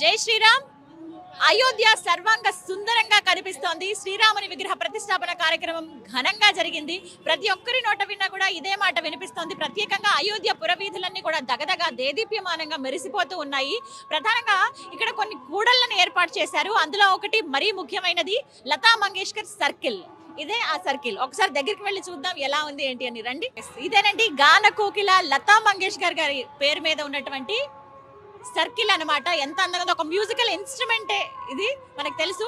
జై శ్రీరామ్. అయోధ్య సర్వాంగ సుందరంగా కనిపిస్తోంది. శ్రీరాముని విగ్రహ ప్రతిష్టాపన కార్యక్రమం ఘనంగా జరిగింది. ప్రతి ఒక్కరి నోట విన్నా కూడా ఇదే మాట వినిపిస్తోంది. ప్రత్యేకంగా అయోధ్య పురవీధులన్నీ కూడా దగదగా దేదీప్యమానంగా మెరిసిపోతూ ఉన్నాయి. ప్రధానంగా ఇక్కడ కొన్ని కూడళ్ళను ఏర్పాటు చేశారు. అందులో ఒకటి మరీ ముఖ్యమైనది లతా మంగేష్కర్ సర్కిల్. ఇదే ఆ సర్కిల్. ఒకసారి దగ్గరికి వెళ్ళి చూద్దాం ఎలా ఉంది ఏంటి అని రండి. ఇదేనండి గాన కోకిల లతా మంగేష్కర్ గారి పేరు మీద ఉన్నటువంటి సర్కిల్ అన్నమాట. ఎంత అందంగా ఒక మ్యూజికల్ ఇన్స్ట్రుమెంటే ఇది మనకు తెలుసు.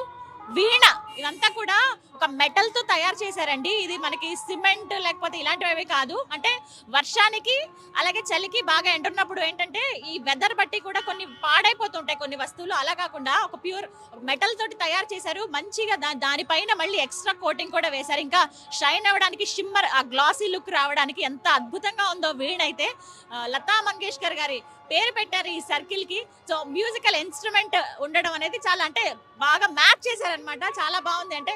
వీణ ఇదంతా కూడా ఒక మెటల్తో తయారు చేశారండి. ఇది మనకి సిమెంట్ లేకపోతే ఇలాంటివి కాదు. అంటే వర్షానికి అలాగే చలికి బాగా ఎండున్నప్పుడు ఏంటంటే ఈ వెదర్ బట్టి కూడా కొన్ని పాడైపోతుంటాయి కొన్ని వస్తువులు. అలా కాకుండా ఒక ప్యూర్ మెటల్ తోటి తయారు చేశారు. మంచిగా దా దానిపైన మళ్ళీ ఎక్స్ట్రా కోటింగ్ కూడా వేశారు. ఇంకా షైన్ అవ్వడానికి షిమ్మర్ ఆ గ్లాసీ లుక్ రావడానికి ఎంత అద్భుతంగా ఉందో వీణైతే లతా మంగేష్కర్ గారి పేరు పెట్టారు ఈ సర్కిల్కి. సో మ్యూజికల్ ఇన్స్ట్రుమెంట్ ఉండడం అనేది చాలా అంటే బాగా మ్యాచ్ చేశారనమాట చాలా బాగుంది అంటే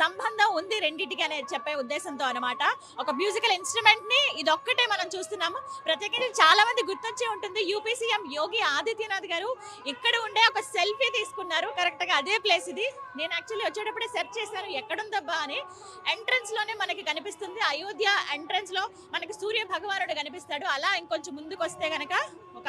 సంబంధం ఉంది రెండింటికి అనేది చెప్పే ఉద్దేశంతో అనమాట ఒక మ్యూజికల్ ఇన్స్ట్రుమెంట్ని ఇది ఒక్కటే మనం చూస్తున్నాము. ప్రత్యేకించి చాలా మంది గుర్తొచ్చే ఉంటుంది. యూపీ సీఎం యోగి ఆదిత్యనాథ్ గారు ఇక్కడ ఉండే ఒక సెల్ఫీ తీసుకున్నారు. కరెక్ట్గా అదే ప్లేస్ ఇది. నేను యాక్చువల్లీ వచ్చేటప్పుడే సెర్చ్ చేశాను. ఎక్కడుందబ్బా అని ఎంట్రన్స్లోనే మనకి కనిపిస్తుంది. అయోధ్య ఎంట్రన్స్లో మనకి సూర్య భగవానుడు కనిపిస్తాడు. అలా ఇంకొంచెం ముందుకు వస్తే గనక ఒక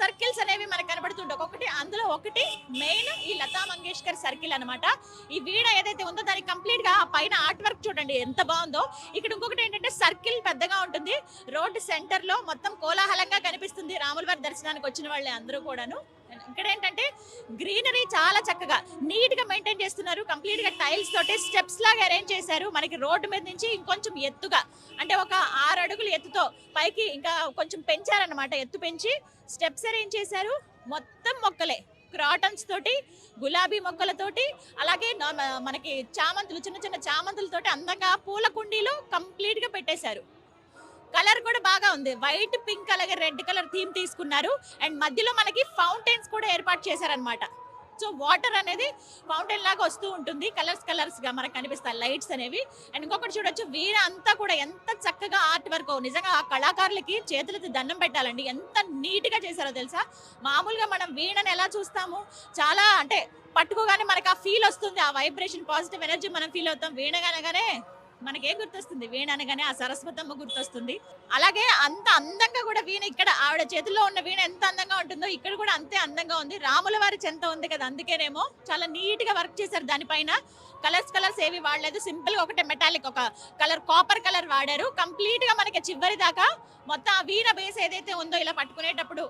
సర్కిల్స్ అనేవి మనకు కనబడుతుండే ఒక్కొక్కటి అందులో ఒకటి మెయిన్ ఈ లతా మంగేష్కర్ సర్కిల్ అన్నమాట. ఈ వీడ ఏదైతే ఉందో దానికి కంప్లీట్గా పైన ఆర్ట్ వర్క్ చూడండి ఎంత బాగుందో. ఇక్కడ ఇంకొకటి ఏంటంటే సర్కిల్ పెద్దగా ఉంటుంది. రోడ్డు సెంటర్లో మొత్తం కోలాహలంగా కనిపిస్తుంది రాములవారి దర్శనానికి వచ్చిన వాళ్ళే అందరూ కూడాను. ఇక్కడ ఏంటంటే గ్రీనరీ చాలా చక్కగా నీట్గా మెయింటైన్ చేస్తున్నారు. కంప్లీట్గా టైల్స్ తోటి స్టెప్స్ లాగా అరేంజ్ చేశారు. మనకి రోడ్డు మీద నుంచి ఇంకొంచెం ఎత్తుగా అంటే ఒక ఆరు అడుగులు ఎత్తుతో పైకి ఇంకా కొంచెం పెంచారనమాట ఎత్తు పెంచి స్టెప్స్ అరేంజ్ చేశారు. మొత్తం మొక్కలే. క్రాటన్స్ తోటి గులాబీ మొక్కలతోటి అలాగే మనకి చామంతులు చిన్న చిన్న చామంతులతోటి అందంగా పూల కుండీలు కంప్లీట్గా పెట్టేశారు. కలర్ కూడా బాగా ఉంది. వైట్ పింక్ అలాగే రెడ్ కలర్ థీమ్ తీసుకున్నారు. అండ్ మధ్యలో మనకి ఫౌంటైన్స్ కూడా ఏర్పాటు చేశారనమాట సో వాటర్ అనేది ఫౌంటైన్ లాగా వస్తూ ఉంటుంది. కలర్స్ కలర్స్గా మనకు కనిపిస్తాయి లైట్స్ అనేవి. అండ్ ఇంకొకటి చూడొచ్చు వీణ అంతా కూడా ఎంత చక్కగా ఆర్ట్ వర్క్ నిజంగా ఆ కళాకారులకి చేతులతో దండం పెట్టాలండి. ఎంత నీట్గా చేశారో తెలుసా? మామూలుగా మనం వీణని ఎలా చూస్తాము? చాలా అంటే పట్టుకోగానే మనకి ఆ ఫీల్ వస్తుంది. ఆ వైబ్రేషన్ పాజిటివ్ ఎనర్జీ మనం ఫీల్ అవుతాం. వీణగానగానే మనకేం గుర్తొస్తుంది? వీణ అనగానే ఆ సరస్వతమ్మ గుర్తొస్తుంది. అలాగే అంత అందంగా కూడా వీణ ఇక్కడ ఆవిడ చేతిలో ఉన్న వీణ ఎంత అందంగా ఉంటుందో ఇక్కడ కూడా అంతే అందంగా ఉంది. రాముల వారి చెంత ఉంది కదా అందుకేనేమో చాలా నీట్గా వర్క్ చేశారు దానిపైన. కలర్స్ కలర్స్ ఏవి వాడలేదు. సింపుల్గా ఒకటే మెటాలిక్ ఒక కలర్ కాపర్ కలర్ వాడారు. కంప్లీట్గా మనకి చివరి దాకా మొత్తం ఆ వీణ బేస్ ఏదైతే ఉందో ఇలా పట్టుకునేటప్పుడు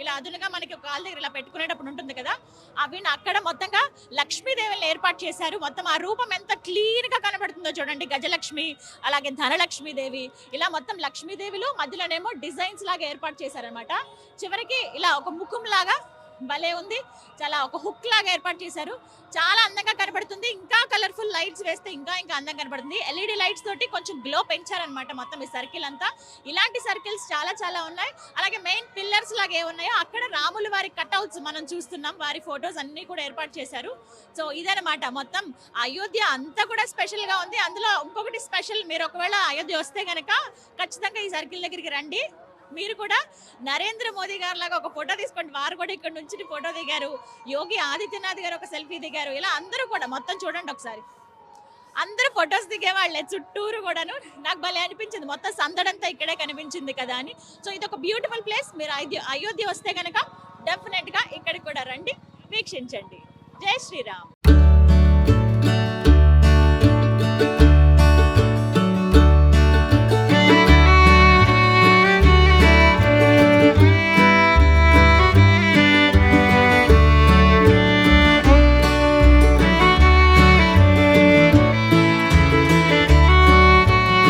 ఇలా అదునుగా మనకి ఒక కాళ్ళ దగ్గర ఇలా పెట్టుకునేటప్పుడు ఉంటుంది కదా ఆ అక్కడ మొత్తంగా లక్ష్మీదేవిని ఏర్పాటు చేశారు. మొత్తం ఆ రూపం ఎంత క్లీన్గా కనబడుతుందో చూడండి. గజలక్ష్మి అలాగే ధనలక్ష్మీదేవి ఇలా మొత్తం లక్ష్మీదేవిలు మధ్యలోనేమో డిజైన్స్ లాగా ఏర్పాటు చేశారనమాట చివరికి ఇలా ఒక ముఖం లాగా భలే ఉంది. చాలా ఒక హుక్ లాగా ఏర్పాటు చేశారు. చాలా అందంగా కనబడుతుంది. ఇంకా కలర్ఫుల్ లైట్స్ వేస్తే ఇంకా ఇంకా అందంగా కనబడుతుంది. ఎల్ఈడి లైట్స్ తోటి కొంచెం గ్లో పెంచారనమాట మొత్తం ఈ సర్కిల్ అంతా. ఇలాంటి సర్కిల్స్ చాలా చాలా ఉన్నాయి. అలాగే మెయిన్ పిల్లర్స్ లాగా ఏ ఉన్నాయో అక్కడ రాములు వారి కట్అవుట్స్ మనం చూస్తున్నాం. వారి ఫొటోస్ అన్ని కూడా ఏర్పాటు చేశారు. సో ఇదనమాట మొత్తం. అయోధ్య అంతా కూడా స్పెషల్గా ఉంది. అందులో ఇంకొకటి స్పెషల్ మీరు ఒకవేళ అయోధ్య వస్తే కనుక ఖచ్చితంగా ఈ సర్కిల్ దగ్గరికి రండి. మీరు కూడా నరేంద్ర మోదీ గారు లాగా ఒక ఫోటో తీసుకోండి. వారు కూడా ఇక్కడ నుంచి ఫోటో దిగారు. యోగి ఆదిత్యనాథ్ గారు ఒక సెల్ఫీ దిగారు. ఇలా అందరూ కూడా మొత్తం చూడండి ఒకసారి. అందరూ ఫొటోస్ దిగేవాళ్ళే చుట్టూరు కూడాను. నాకు భలే అనిపించింది. మొత్తం సందడంతా ఇక్కడే కనిపించింది కదా అని. సో ఇది ఒక బ్యూటిఫుల్ ప్లేస్ మీరు అయోధ్య అయోధ్య వస్తే కనుక డెఫినెట్గా ఇక్కడికి కూడా రండి. వీక్షించండి. జై శ్రీరామ్.